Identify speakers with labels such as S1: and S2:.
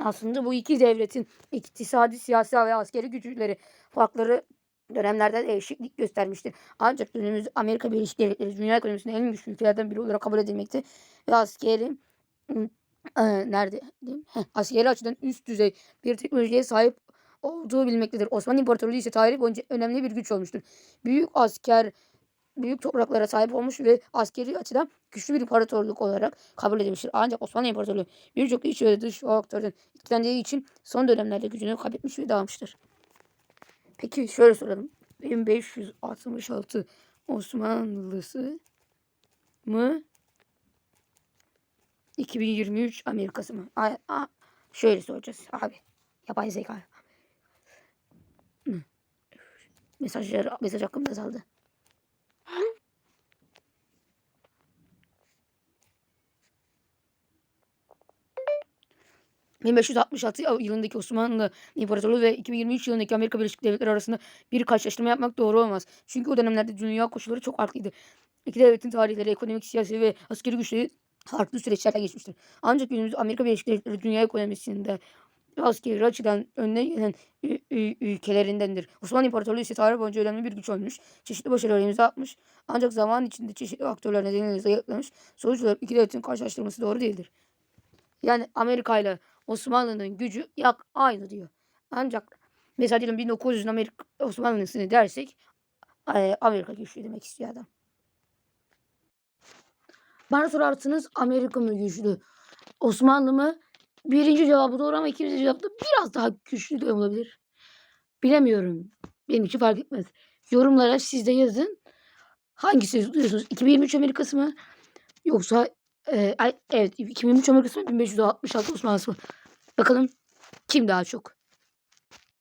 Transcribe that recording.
S1: Aslında bu iki devletin iktisadi, siyasi ve askeri güçleri farkları dönemlerde değişiklik göstermiştir. Ancak günümüz Amerika Birleşik Devletleri dünya ekonomisinin en güçlü ülkelerden biri olarak kabul edilmekte ve askeri eee, nerede? Heh, askeri açıdan üst düzey bir teknolojiye sahip olduğu bilmektedir. Osmanlı İmparatorluğu ise tarih boyunca önemli bir güç olmuştur. Büyük asker büyük topraklara sahip olmuş ve askeri açıdan güçlü bir imparatorluk olarak kabul edilmiştir. Ancak Osmanlı İmparatorluğu birçok iç ve dış faktörden etkilendiği için son dönemlerde gücünü kaybetmiş ve dağılmıştır. Peki şöyle soralım. 1566 Osmanlısı mı? 2023 Amerikası mı? A, a, şöyle soracağız abi. Yapay zeka. Mesajlar, mesaj hakkım azaldı. 1566 yılındaki Osmanlı İmparatorluğu ve 2023 yılındaki Amerika Birleşik Devletleri arasında bir karşılaştırma yapmak doğru olmaz. Çünkü o dönemlerde dünya koşulları çok farklıydı. İki devletin tarihleri, ekonomik, siyasi ve askeri güçleri farklı süreçlerden geçmiştir. Ancak günümüzde Amerika Birleşik Devletleri dünya ekonomisinde askeri açıdan önüne gelen ülkelerindendir. Osmanlı İmparatorluğu ise tarih boyunca önemli bir güç olmuş. Çeşitli başarılar imza atmış. Ancak zaman içinde çeşitli faktörler nedeniyle zayıflamış. Sonuç olarak iki devletin karşılaştırması doğru değildir. Yani Amerika ile Osmanlı'nın gücü yak aynı diyor. Ancak mesela diyelim 1900'ün Amerika Osmanlı'sını dersek Amerika güçlü demek istiyor adam. Bana sorarsınız Amerika mı güçlü? Osmanlı mı? Birinci cevabı doğru ama ikinci cevap da biraz daha güçlü de olabilir. Bilemiyorum. Benim için fark etmez. Yorumlara siz de yazın. Hangisi diyorsunuz? 2023 Amerikası mı? Yoksa e, evet 2023 Amerikası mı? 1566 Osmanlısı mı? Bakalım kim daha çok?